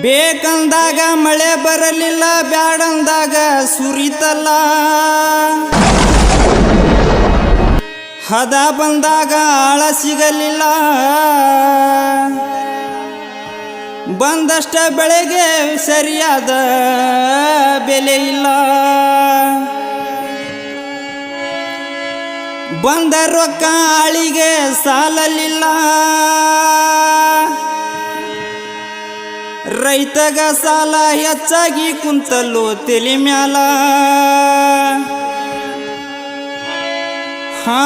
ಬೇಕಂದಾಗ ಮಳೆ ಬರಲಿಲ್ಲ ಬ್ಯಾಡಂದಾಗ ಸುರಿತಲ್ಲ. ಹದ ಬಂದಾಗ ಆಳ ಸಿಗಲಿಲ್ಲ. ಬಂದಷ್ಟ ಬೆಳೆಗೆ ಸರಿಯಾದ ಬೆಲೆ ಇಲ್ಲ. ಬಂದ ರೊಕ್ಕ ಆಳಿಗೆ ಸಾಲಲಿಲ್ಲ. ರೈತಗ ಸಾಲ ಹೆಚ್ಚಾಗಿ ಕುಂತಲು ಮ್ಯಾಲ. ಹಾ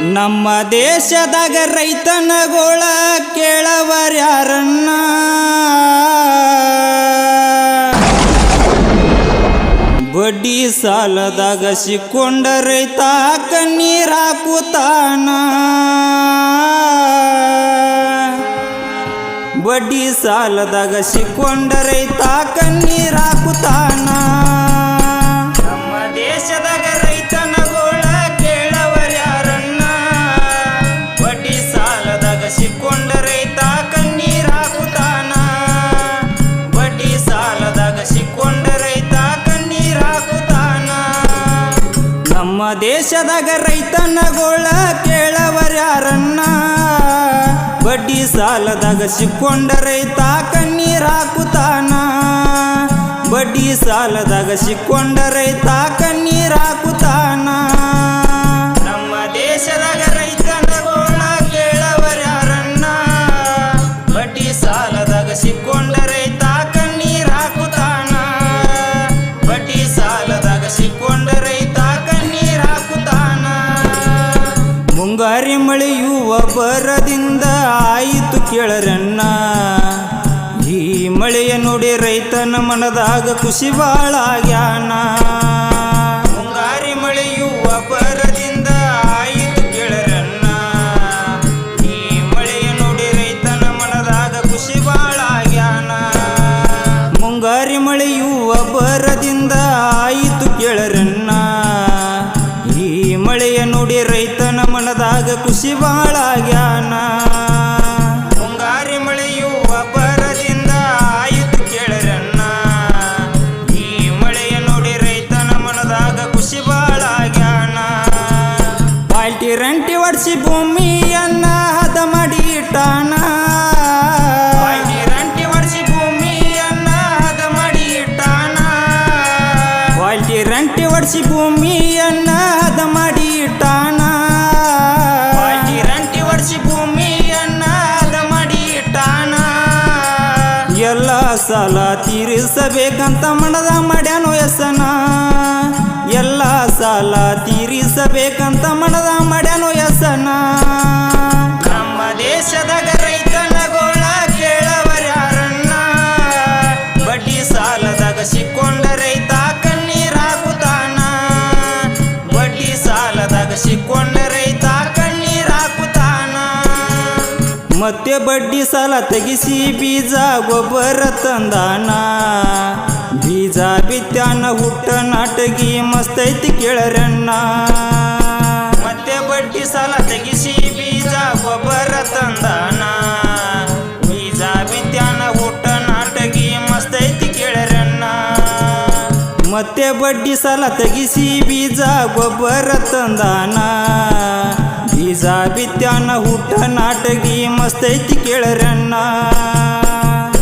ನಮ್ಮ ದೇಶದಾಗ ರೈತನಗೋಳ ಕೇಳವರ್ಯಾರನ್ನ ಬಡ್ಡಿ ಸಾಲದಾಗ ಸಿಕ್ಕೊಂಡ ರೈತ ಕಣ್ಣೀರಾಕುತ್ತಾನ ಬಡ್ಡಿ ಸಾಲದಾಗ ಸಿಕ್ಕೊಂಡ ರೈತ ಕಣ್ಣೀರ್ ದೇಶದಾಗ ರೈತನ ಗೋಳ ಕೇಳವರ್ಯಾರನ್ನ. ಬಡ್ಡಿ ಸಾಲದಾಗ ಸಿಕ್ಕೊಂಡ ರೈತ ಕಣ್ಣೀರ್ ಹಾಕುತ್ತಾನ. ಬಡ್ಡಿ ಸಾಲದಾಗ ಸಿಕ್ಕೊಂಡ ರೈತ ಕಣ್ಣೀರ್ ಹಾಕುತ್ತಾನ. ನಮ್ಮ ದೇಶದಾಗ ರೈತನ ಗೋಳ ಕೇಳವರ್ಯಾರನ್ನ. ಬಡ್ಡಿ ಸಾಲದಾಗ ಸಿಕ್ಕೊಂಡ ಮಳೆಯ ನೋಡಿ ರೈತನ ಮನದಾಗ ಖುಷಿ ಬಾಳಾಗ್ಯಾನ. ಮುಂಗಾರಿ ಮಳೆಯು ಬರದಿಂದ ಆಯಿತು ಗೆಳರನ್ನ ಈ ಮಳೆಯ ನೋಡಿ ರೈತನ ಮನದಾಗ ಖುಷಿ ಬಾಳಾಗ್ಯಾನ. ಮುಂಗಾರಿ ಮಳೆಯುವ ಬರದಿಂದ ಆಯಿತು ಗೆಳರನ್ನ ಈ ಮಳೆಯ ನೋಡಿ ರೈತನ ಮನದಾಗ ಖುಷಿ ಬಾಳಾಗ್ಯಾನ. ಒಡ್ಸಿ ಭೂಮಿಯನ್ನ ಹದ ಮಾಡಿ ಇಟ್ಟಾನ ರಂಟಿ ಒಡಿಸಿ ಭೂಮಿಯನ್ನ ಹದ ಮಾಡಿ ಇಟ್ಟಾನ ವಾಲ್ಟಿ ರಂಟಿ ಒಡಿಸಿ ಭೂಮಿಯನ್ನ ಹದ ಮಾಡಿ ಇಟ್ಟಾನ ರಂಟಿ ಒಡಿಸಿ ಭೂಮಿಯನ್ನ ಹದ ಮಾಡಿ ಇಟ್ಟಾನ ಎಲ್ಲ ಸಲ ತೀರಿಸಬೇಕಂತ ಮನದ ಮಾಡ್ಯಾನೋ ಎಸನ. ಎಲ್ಲ ಸಾಲ ತೀರಿಸಬೇಕಂತ ಮನದ ಮಡನು ಎಸನ. ನಮ್ಮ ದೇಶದ ರೈತನ ಗೋಳ ಕೇಳವರ್ಯಾರನ್ನ ಬಡ್ಡಿ ಸಾಲದಾಗ ಸಿಕ್ಕೊಂಡ ರೈತ ಕಣ್ಣೀರಾಕುತಾನ ಬಡ್ಡಿ ಸಾಲದಾಗ ಸಿಕ್ಕೊಂಡ ರೈತ ಕಣ್ಣೀರು ಹಾಕುತ್ತಾನ. ಮತ್ತೆ ಬಡ್ಡಿ ಸಾಲ ತೆಗಿಸಿ ಬೀಜ, ಗೊಬ್ಬರ ತಂದಾನ. ಬೀಜ ಬಿತ್ಯಾನ ಹುಟ್ಟ ನಾಟಗಿ ಮಸ್ತೈತಿ ಕೇಳರಣ್ಣ. ಮತ್ತೆ ಬಡ್ಡಿ ಸಾಲ ತೆಗಿಸಿ ಬೀಜ, ಗೊಬ್ಬರ ತಂದಾನ. ಈ ಜಾಬಿತ್ಯಾನ ಹುಟ್ಟ ನಾಟಗಿ ಮಸ್ತೈತಿ ಕೇಳರಣ್ಣ. ಮತ್ತೆ ಬಡ್ಡಿ ಸಾಲ ತೆಗಿಸಿ ಬೀಜ, ಗೊಬ್ಬರ ತಂದಾನ. ಬೀಜ ಬಿತ್ಯಾನ ಹುಟ್ಟ ನಾಟಗಿ ಮಸ್ತೈತಿ ಕೇಳರಣ್ಣ.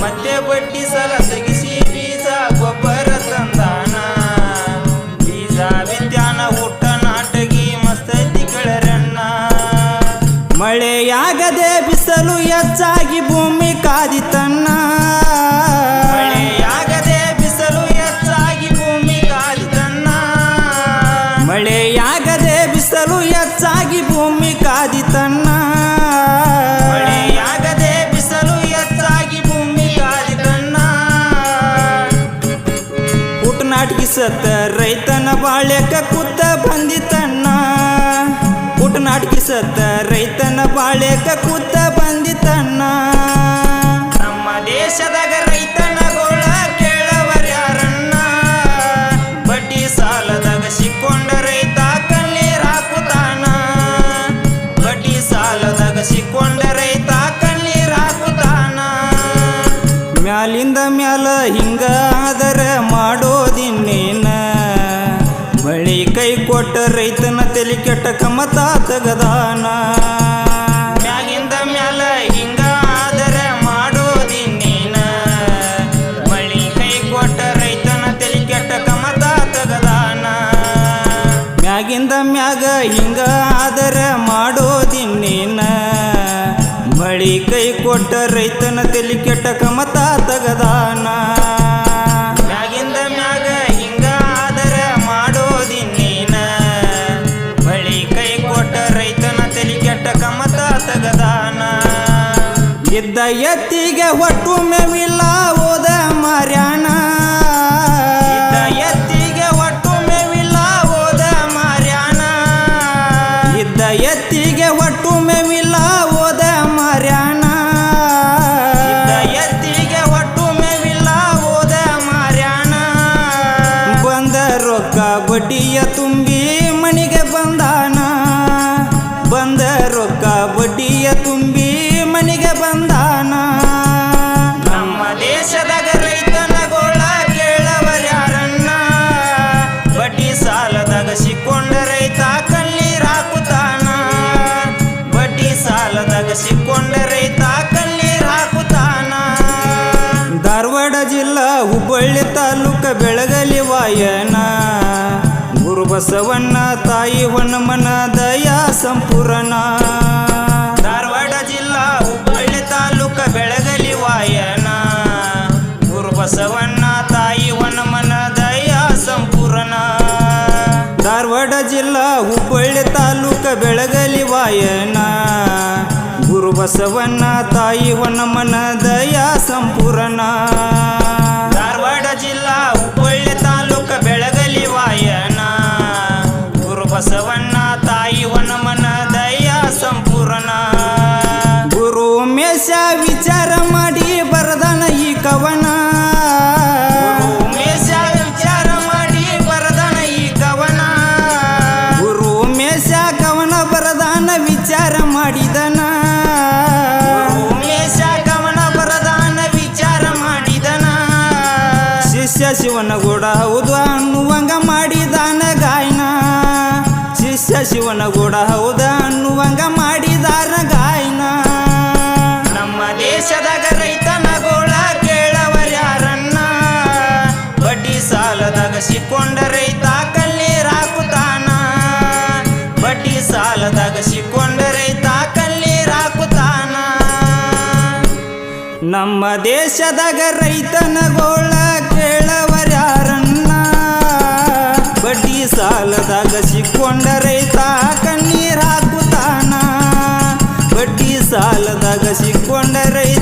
ಮತ್ತೆ ಬಡ್ಡಿ ಸಾಲ ತೆಗಿಸಿ ಹೆಚ್ಚಾಗಿ ಭೂಮಿ ಕಾದಿತನ್ನ ಮಳೆಯಾಗದೆ ಬಿಸಲು ಹೆಚ್ಚಾಗಿ ಭೂಮಿ ಕಾದಿತನ್ನ ಮಳೆಯಾಗದೆ ಬಿಸಲು ಹೆಚ್ಚಾಗಿ ಭೂಮಿ ಕಾದಿತನ್ನ ಮಳೆಯಾಗದೆ ಬಿಸಲು ಹೆಚ್ಚಾಗಿ ಭೂಮಿ ಕಾದಿತನ್ನ ನಾಟಕಿ ಸತ್ತ ರೈತನ ಬಾಳ್ಯಕ ಕೂತ ಬಂದಿತಣ್ಣ ಪುಟನಾಟಕಿ ಸತ್ತ ರೈತನ ಬಾಳ್ಯಕ ಕೂತ ಬಂದಿತಣ್ಣ ತಲೆ ಕೆಟ್ಟ ಕಮತ ತೆಗದಾನ. ಮ್ಯಾಗಿಂದ ಮ್ಯಾಲ ಹಿಂಗ ಆದರೆ ಮಾಡೋದಿನ್ನೇನ? ಮಳಿ ಕೈ ಕೊಟ್ಟ ರೈತನ ತಲೆ ಕೆಟ್ಟ ಕಮತ ತೆಗದಾನ? ಮ್ಯಾಗಿಂದ ಮ್ಯಾಗ ಹಿಂಗ ಆದರೆ ಮಾಡೋದಿನ್ನೇನ? ಮಳಿ ಕೈ ಕೊಟ್ಟ ರೈತನ ತಲೆ ಕೆಟ್ಟ ಕಮತ ತಗದಾನ? ಎತ್ತಿಗೆ ಒಟ್ಟು ಮೇವಿಲ್ಲ. ಬಸವಣ್ಣ, ತಾಯಿ ಹೊನ್ನಮ್ಮನ ದಯಾ ಸಂಪೂರ್ಣ ಧಾರವಾಡ ಜಿಲ್ಲಾ, ಹುಬ್ಬಳ್ಳಿ ತಾಲೂಕ ಬೆಳಗಲಿ ವಾಯನ. ಗುರು ಬಸವಣ್ಣ, ತಾಯಿ ಹೊನ್ನಮ್ಮನ ದಯಾ ಸಂಪೂರ್ಣ ಧಾರವಾಡ ಜಿಲ್ಲಾ, ಹುಬ್ಬಳ್ಳಿ ತಾಲೂಕ ಬೆಳಗಲಿ ವಾಯನ. ಗುರು ಬಸವಣ್ಣ, ತಾಯಿ ಹೊನ್ನಮ್ಮನ ದಯಾ ಸಂಪೂರ್ಣ ಧಾರವಾಡ ಜಿಲ್ಲಾ, ಹುಬ್ಬಳ್ಳಿ ತಾಲೂಕ ಬೆಳಗಲಿ ವಾಯನ. ಬಸವಣ್ಣ ತಾಯಿ ವನಮನ ದಯ ಸಂಪೂರ್ಣ. ಗುರು ಮೇಷ ವಿಚಾರ ಮಾಡಿ ಬರದನ ಈ ಕವನ. ಉಮೇಶ ವಿಚಾರ ಮಾಡಿ ಬರದನ ಈ ಕವನ. ಗುರು ಉಮೇಶ ಕವನ ಬರದಾನ ವಿಚಾರ ಮಾಡಿದನ. ಉಮೇಶ ಕವನ ಬರದಾನ ವಿಚಾರ ಮಾಡಿದನ. ಶಿಷ್ಯ ಶಿವನ ಕೂಡ ಹೌದು ಶಿವನ ಗೂಡ ಹೌದ ಅನ್ನುವಂಗ ಮಾಡಿದಾರ ಗಾಯನ. ನಮ್ಮ ದೇಶದಾಗ ರೈತನ ಗೋಳ ಕೇಳವರ್ಯಾರನ್ನ ಬಡ್ಡಿ ಸಾಲದಾಗ ಸಿಕ್ಕೊಂಡ ರೈತ ಕಣ್ಣೀರ್ ಹಾಕುತ್ತಾನ? ಬಡ್ಡಿ ಸಾಲದಾಗ ಸಿಕ್ಕೊಂಡ ರೈತ ಕಣ್ಣೀರ್ ಹಾಕುತ್ತಾನ? ನಮ್ಮ ದೇಶದಾಗ ರೈತನ ಗೋಳ ಕೇಳವರ್ಯಾರನ್ನ ಬಡ್ಡಿ ಸಾಲದಾಗ ಸಿಕ್ಕೊಂಡ ಬಡ್ಡಿ